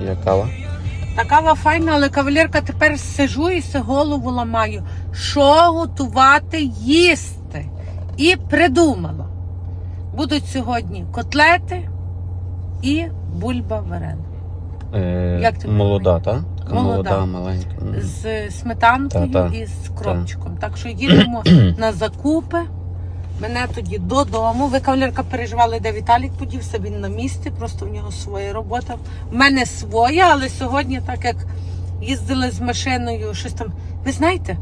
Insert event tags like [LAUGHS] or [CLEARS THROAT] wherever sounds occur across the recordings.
Є кава. Та кава файна, але кавалерка тепер сижу і се голову ламаю. Що готувати їсти? І придумала. Будуть сьогодні котлети і бульба варена. Е, Як ти молода, так? Молода. молода, маленька. З сметанкою Та-та. і з кропчиком. Так що їдемо [CLEARS THROAT] на закупи. Мене тоді додому. Ви кавалерка переживали, де Віталік подівся. Він на місці, просто в нього своя робота. В мене своя, але сьогодні, так як їздили з машиною, щось там. Ви знаєте,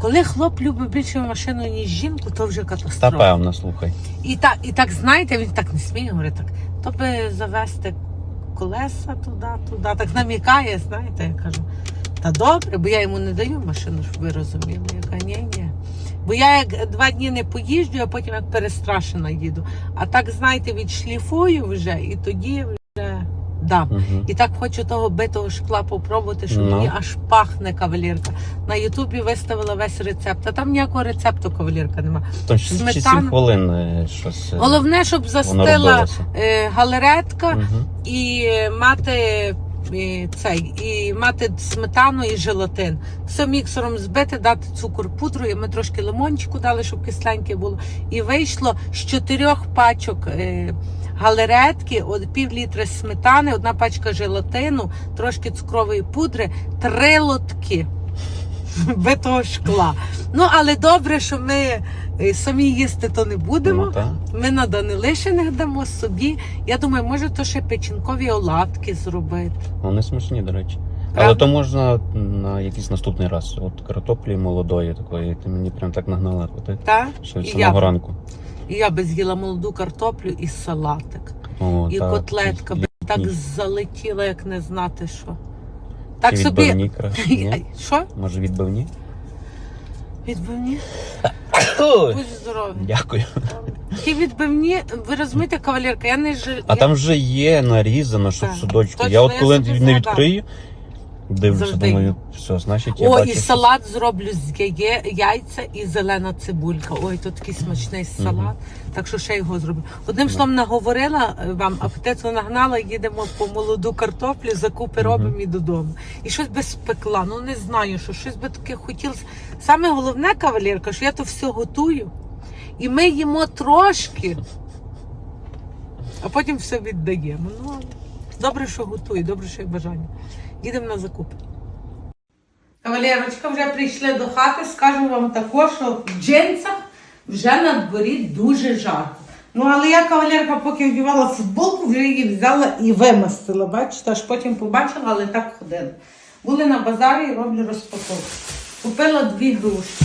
коли хлоп любить більше машину, ніж жінку, то вже Та певно, слухай. І так, і так знаєте, він так не сміє говорити, так, то би завести колеса туди, туди, так намікає, знаєте, я кажу, та добре, бо я йому не даю машину, щоб ви розуміли. Я кажу, ні, ні. Бо я як два дні не поїжджу, а потім як перестрашена їду. А так, знаєте, відшліфую вже і тоді вже дам. Угу. І так хочу того битого шкла попробувати, що Ну. мені аж пахне кавалірка. На Ютубі виставила весь рецепт, а там ніякого рецепту кавалірка нема. Там 6 7 хвилин е, щось. е, Головне, щоб застила е, галеретка Мгм. і мати цей, і мати сметану і желатин. Все міксером збити, дати цукор пудру, і ми трошки лимончику дали, щоб кисленьке було. І вийшло з чотирьох пачок е, галеретки, пів літра сметани, одна пачка желатину, трошки цукрової пудри, три лотки. [LAUGHS] Битого шкла. Ну, але добре, що ми е, самі їсти то не будемо. Ну. Ми на Данилишиних дамо собі. Я думаю, може то ще печінкові оладки зробити. Вони смачні, до речі. Правда? Але то можна на якийсь наступний раз. От картоплі молодої такої, ти мені прям так нагнала, ти Так? що від я, самого ранку. і я би з'їла молоду картоплю і салатик. О, і так, котлетка би так залетіла, як не знати що. Так чи собі. відбивні краще, [LAUGHS] ні? Що? Може відбивні? Відбивні? Будь здорові. Дякую. Ті відбивні, ви розумієте, кавалерка, я не жи... А я... там вже є нарізано, що в Так, судочку. точно, Я от я коли собі не згадала. відкрию, дивлюся, Завжди думаю, все, значить я О, бачу. і щось. салат зроблю з яє, яйця і зелена цибулька. Ой, то такий смачний салат. Так що ще його зроблю. Одним словом, наговорила е, вам, апетиту нагнала, їдемо по молоду картоплю, закупи робимо і додому. І щось би спекла. Ну не знаю, що щось би таке хотілося. Саме головне, кавалерка, що я то все готую. І ми їмо трошки, а потім все віддаємо. Ну, добре, що готую, добре, що є бажання. Їдемо на закупи. Кавалерочка, вже прийшли до хати. Скажу вам також, що в джинсах вже на дворі дуже жарко. Ну, але я кавалерка, поки вдівала футболку, вже її взяла і вимастила. Бачите, аж потім побачила, але так ходила. Були на базарі і роблю розпаковку. Купила дві грушки.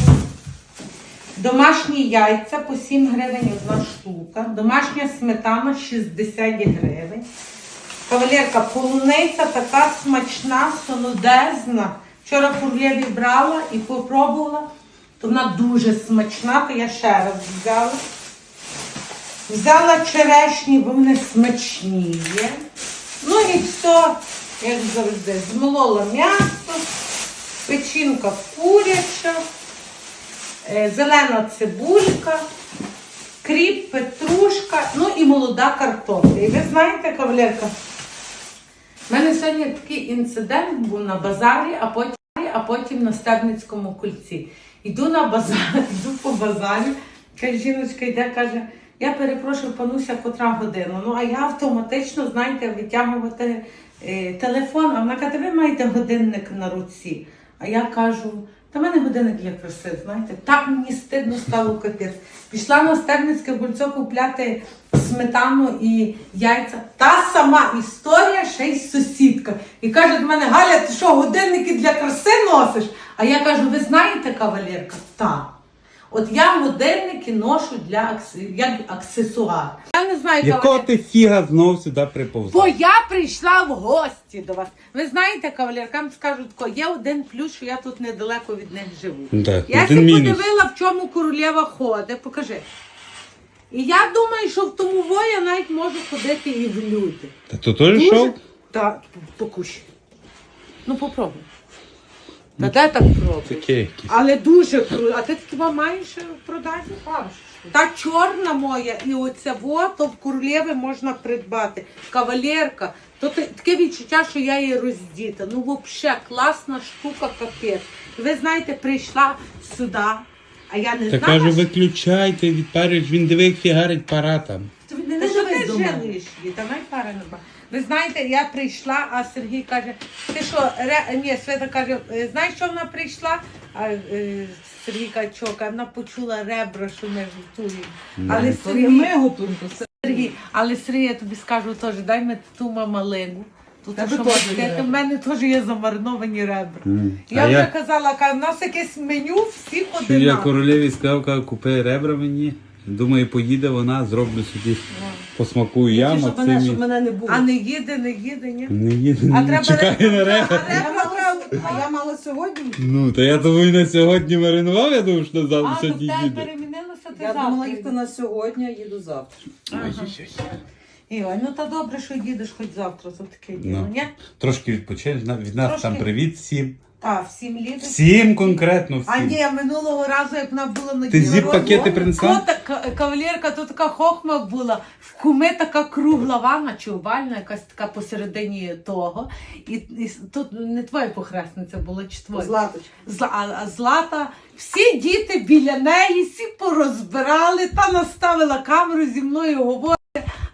Домашні яйця по 7 гривень одна штука. Домашня сметана 60 гривень. Кавалерка, полуниця така смачна, солодезна. Вчора кур'єві брала і попробувала, то вона дуже смачна, то я ще раз взяла. Взяла черешні, бо вони смачні є. Ну і все, як завжди, змолола м'ясо, печінка куряча, е, зелена цибулька, кріп, петрушка, ну і молода картопля. І ви знаєте, кавалерка, у мене сьогодні такий інцидент був на базарі, а потім, а потім на Стебницькому кульці. Йду на базар, [LAUGHS] йду по базарі, каже, жіночка йде, каже, я перепрошую, пануся, котра година. Ну, а я автоматично, знаєте, витягувати е, телефон, а вона каже, ви маєте годинник на руці. А я кажу, та в мене годинник для краси, знаєте, так мені стидно стало капець. Пішла на Стебницьке кульцо купляти сметану і яйця. Та сама історія, ще й сусідка. І каже до мене, Галя, ти що, годинники для краси носиш? А я кажу, ви знаєте, кавалерка? Так. От я годинники ношу для аксе- як аксесуар. Я не знаю, Якого кавалерка. ти фіга знов сюди приповзла? Бо я прийшла в гості до вас. Ви знаєте, кавалеркам скажу тако, є один плюс, що я тут недалеко від них живу. Так, Я один мінус. подивила, в чому королева ходить. Покажи. І я думаю, що в тому во я навіть можу ходити і в люди. Та то теж йшов? Так, покушай. Ну попробуй. Та де так пробуй? Таке якісь. Але дуже круто. А ти такі маєш в продажі? Та чорна моя і оце во, то в королєви можна придбати. Кавалерка, то ти- таке відчуття, що я її роздіта. Ну, взагалі, класна штука, капець. Ви знаєте, прийшла сюди, а я не Та знала. кажу, що- виключайте, відпариш, він диви, як фігарить пара там. Та що ти її? Та най пара не ба. Ви знаєте, я прийшла, а Сергій каже, ти що, ре... ні, Свята каже, «Е, знаєш, що вона прийшла? А е, Сергій каже, що каже, вона почула ребра, що ми готуємо. Але Сергій, готуємо. Сергій, але Сергій, я тобі скажу теж, дай мені ту мамалину. Тут Тебе що теж є в мене теж є замариновані ребра. А Я вже я- казала, каже, в нас якесь меню всіх Що я одинаково. королеві сказав, кажу, купи ребра мені. Думаю, поїде вона, зроблю собі посмакую я, щоб мене, щоб Максимі. мене не було. А не їде, не їде, ні? Не їде, А не треба чекає на ребра. А я ребра мала, треба. а я мала сьогодні. Ну, то я думаю, на сьогодні маринував, я думав, що завтра А, то в сьогодні тебе їде. перемінилося, ти Я завтра. думала їхати на сьогодні, а їду завтра. Ігор, ну та добре, що їдеш хоч завтра, то таке діло, Ну. ні? Трошки відпочинеш, на- від нас Трошки. там привіт всім. Та, всім лідер. Всім конкретно А всім. ні, минулого разу, як вона була на Ти зіп-пакети принесла? то така кавалерка, то така хохма була. В куми така кругла ванна чи овальна, якась така посередині того. І, і тут не твоя похресниця була, чи твоя? Златочка. Зла, а, а Злата, всі діти біля неї, всі порозбирали, та наставила камеру зі мною говорить.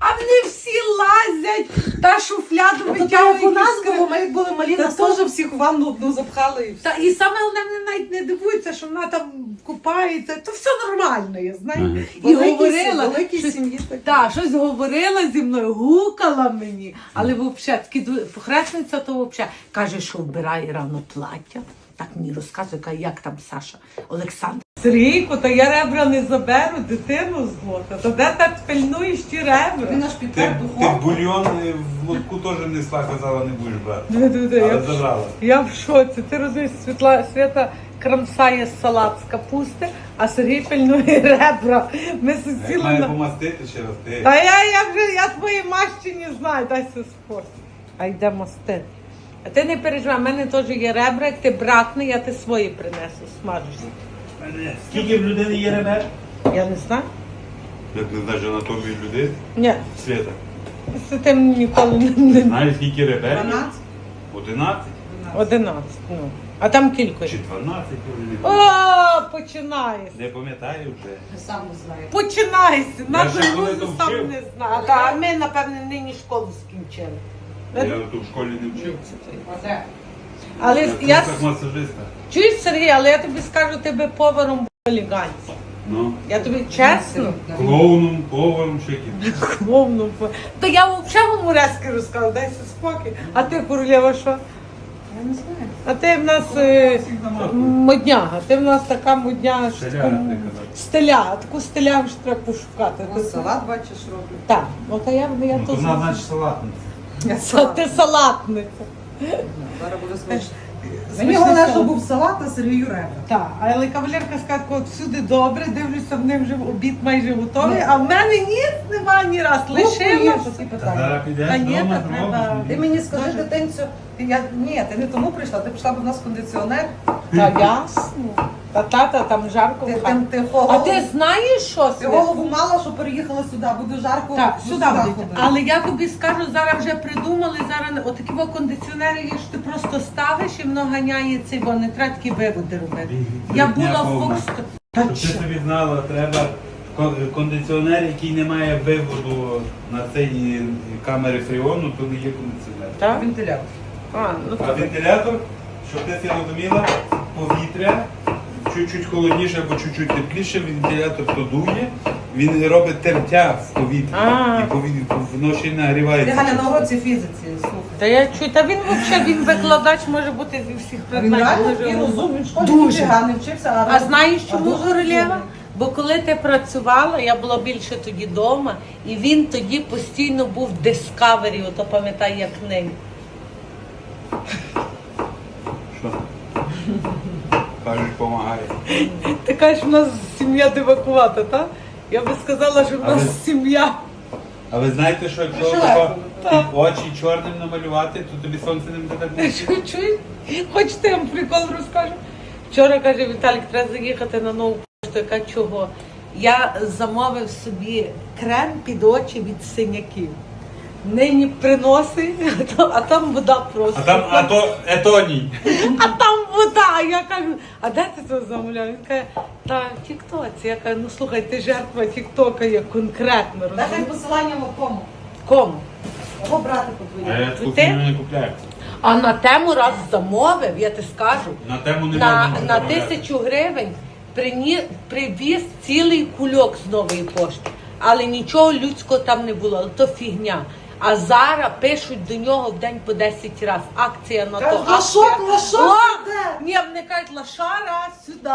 А вони всі лазять, та шуфляду витягують. у нас було, ми як були малі, Та нас то- теж всіх в ванну одну запхали і все. Та і саме головне вони навіть не дивуються, що вона там купається. То все нормально, я знаю. Ага. І Великій говорила, великій щось- сім'ї так. та, щось говорила зі мною, гукала мені, але взагалі такі ду- похресниця, то взагалі каже, що вбирає рано плаття. Так мені розказує, каже, як там Саша Олександр. Сергійко, та я ребра не заберу, дитину злота. То де так пильнуєш ті Він ребра? наш Ти, підпер ти духовку. бульйон е, в лотку теж несла, казала, не будеш брати. Диви, диви, диви, я Але в забрала. Я в шоці. Ти розумієш, Світла Свята крамсає салат з капусти, а Сергій пильнує [LAUGHS] ребра. Ми Як сусіли має на. помастити ще раз ти. Та я, я вже я твої мащі не знаю, дай се спорт. А йде мости. А ти не переживай, в мене теж є ребра, як ти бракне, я ти свої принесу, смажешся. Скільки в людини є ребер? Я не знаю. Як не знаєш анатомію людини? Ні, Свята. це ти мені ніколи не, не... Знаєш, скільки ребер? є? 12. 11 11, ну. А там кілько. чи 12? я вже не О, пам'ятаю. починається. Не пам'ятаю вже. Сам не знаю. Починається. Нашу ще коли грузу то сам вчив. не знаю. Та, а ми, напевне, нині школу скінчили. Я тут в школі не вчив. Але я курсах масажиста. чуєш, Сергій, але я тобі скажу, тебе поваром був елегантний. Ну. Я тобі чесно, Клоуном, поваром, ще ким. мовно. Та я взагалі гуморески розказала, дайся спокій. А ти, королева, що? Я не знаю. А ти в нас е, модняга, ти в нас така модняга, що Стиляга, таку- ти казав. стиля, таку ж треба пошукати. Ось салат бачиш роблю. Так, от а я, я Ну, то то вона, значить, салатниця. Я Са- салат. Ти салатниця. Зараз буде смачно. Смачний Мені головне, салат. був салат, а Сергію ребра. Так, але кавалерка скаже, от всюди добре, дивлюся, в ним вже обід майже готовий, а в мене ні, нема ні раз. Лишила, що Та питання. Та ні, та треба. Ти мені скажи, дитинцю, я, ні, ти не тому прийшла, ти прийшла, б в нас кондиціонер, Та ясно. Та тата там жарко. ти, в ти, хаті. ти, А голову, ти знаєш що? ти Свят? голову мала, що переїхала сюди, буде жарко, Так, ну, сюди ходити. Але я тобі скажу, зараз вже придумали, зараз отакі во кондиціонери є, що ти просто ставиш і воно ганяє цей, бо не треба такі виводи робити. Я була в повна. Фокс. Щоб ти собі знала, треба кон- кондиціонер, який не має виводу на цей камери фреону, то не є кондиціонер. Так? Вентилятор. А, ну А вентилятор, щоб ти це розуміла, повітря чуть-чуть холодніше або чуть-чуть тепліше, вентилятор то дує, він робить тертя в повітрі. А. І повітря, воно ще й нагрівається. Галя на уроці фізиці, слухай. Та я чую, та він взагалі він викладач може бути зі всіх Він предметів. реально дуже він розумний. розумний, в школі Дуже. ніфіга не вчився, А знаєш чому дуже розумний. Бо коли ти працювала, я була більше тоді вдома, і він тоді постійно був в Discovery, ото пам'ятаю, як книги. Що? Кажуть, допомагає. Ти кажеш, у нас сім'я дивакувата, так? Я би сказала, що в Але- нас сім'я. А ви знаєте, що якщо Що тако Так. очі чорним намалювати, то тобі сонце не буде так Ти бути? що чуєш? Хочете, я вам прикол розкажу? Вчора каже Віталік, треба заїхати на нову пошту. Яка чого? я замовив собі крем під очі від синяків. Нині приносить, а [LAUGHS] там- а там вода просто. А там, а то етоній. А там вода. Я кажу, а де ти це замовляв? Він каже, та в Тіктоці. Я кажу, ну слухай, ти жертва Тіктока є конкретно, Дай розумієш? посилання в кому. Кому? Кого брати А я таку Ти? фігню не купляю. А на тему раз замовив, я ти скажу. На тему не На, можна на замовляти. тисячу гривень прині, привіз цілий кульок з нової пошти. Але нічого людського там не було, але то фігня. А зараз пишуть до нього в день по 10 разів. Акція на то. Акція. лашок, лашок О! Ні, вони кажуть, лашара, сюди,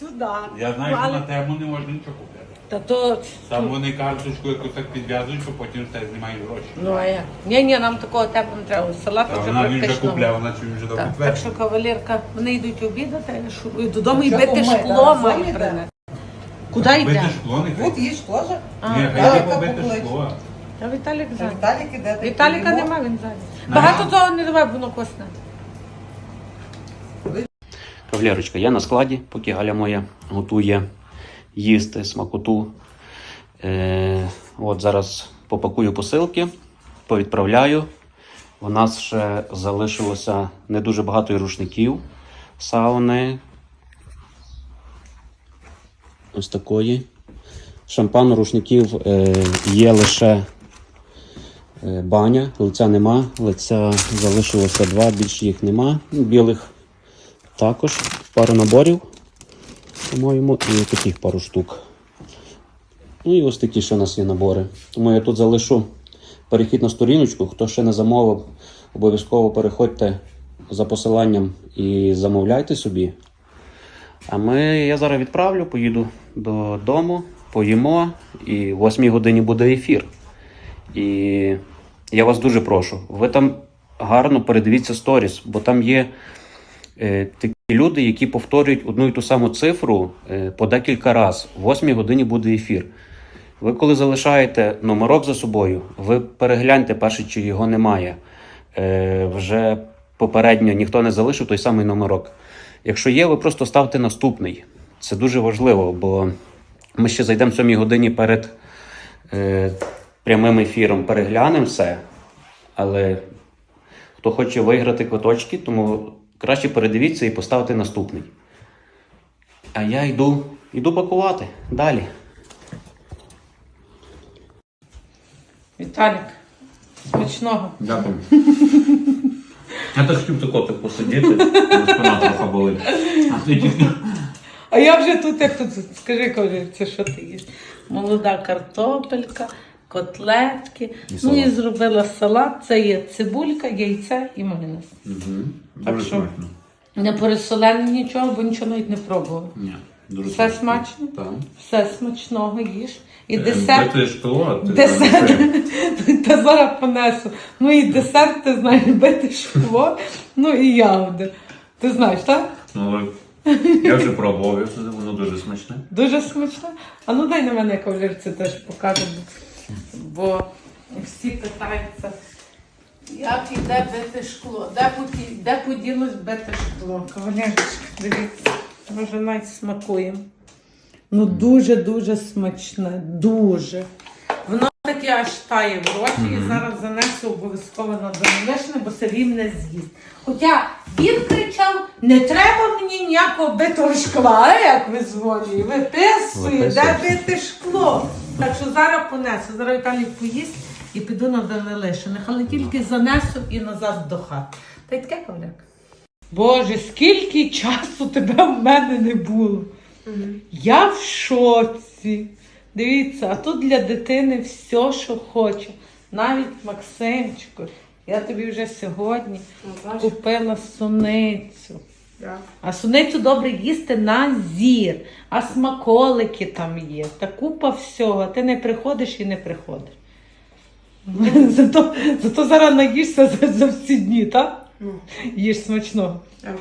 сюди. Я знаю, що але- на тему не можна нічого купляти. Та то... Там вони карточку якось так підв'язують, що потім тебе знімають гроші. Ну, а як? Ні, ні, нам такого тепу не треба. Салат Та вже вона він вже практично. купляв, вона чи він вже Так, так що кавалерка, вони йдуть обідати, шурую додому і Що бити помити, шкло разом має йде? принести. Куди Бити шкло не Тут хай. їж теж. А, Ні, хай йде побити шкло. А Віталік А ззаді. Віталік іде. так Віталіка їмо. нема, він ззаді. Багато того не давай, воно косне. Кавалерочка, я на складі, поки Галя моя готує їсти смакоту. Е, от зараз попакую посилки, повідправляю. У нас ще залишилося не дуже багато і рушників сауни. Ось такої. Шампану рушників е, є лише баня, лиця нема. Лиця залишилося два, більше їх нема. Білих також пару наборів, по-моєму, і таких пару штук. Ну і ось такі ще у нас є набори. Тому я тут залишу перехід на сторіночку. Хто ще не замовив, обов'язково переходьте за посиланням і замовляйте собі. А ми, я зараз відправлю, поїду додому, поїмо, і в 8 годині буде ефір. І я вас дуже прошу, ви там гарно передивіться сторіс, бо там є е, такі люди, які повторюють одну і ту саму цифру е, по декілька разів. В 8 годині буде ефір. Ви коли залишаєте номерок за собою, ви перегляньте перше, чи його немає. Е, вже попередньо ніхто не залишив той самий номерок. Якщо є, ви просто ставте наступний. Це дуже важливо, бо ми ще зайдемо в 7 годині перед е, прямим ефіром, переглянемо все. Але хто хоче виграти квиточки, тому краще передивіться і поставте наступний. А я йду, йду пакувати далі. Віталік, смачного. Дякую. [LAUGHS] Я теж хотів тако так посидіти, спина трохи болить. А А я вже тут, як тут, скажи, кавалерці, що ти їш? Молода картопелька, котлетки. ну салат. і зробила салат. Це є цибулька, яйце і майонез. Так Дуже що? смачно. Не пересолений нічого, бо нічого навіть не пробував. Ні, дуже Все смачно? Так. Все смачного їж. І Е, десерт. Бити шкло, ти Десерт. [LAUGHS] Та зараз понесу. Ну і десерт, ти знаєш, [LAUGHS] бити шкло, ну і ягоди. Ти знаєш, так? Ну, я вже пробував, воно дуже смачне. Дуже смачно. А ну дай на мене кавалерці теж покажу. Бо всі питаються, як іде бити шкло, де, поді- де поділось бити шкло. Кавалерочка, дивіться, може навіть смакуємо. Ну дуже-дуже смачне, дуже. Воно таке аж тає в роті і зараз занесу обов'язково на домолешне, бо Сергій не з'їсть. Хоча він кричав, не треба мені ніякого битого шкла, а як ви дзвонює, виписує, де бити шкло. Так що зараз понесу, зараз Віталій поїсть і піду на Данилишиних, але тільки занесу і назад до хати. Та й таке кавляк. Боже, скільки часу тебе в мене не було. Я в шоці. Дивіться, а тут для дитини все, що хоче. Навіть Максимчику. Я тобі вже сьогодні купила суницю. А суницю добре їсти на зір, а смаколики там є. Та купа всього. Ти не приходиш і не приходиш. [LAUGHS] зато, зато зараз наїшся за, за всі дні, так? Їж смачного. Так.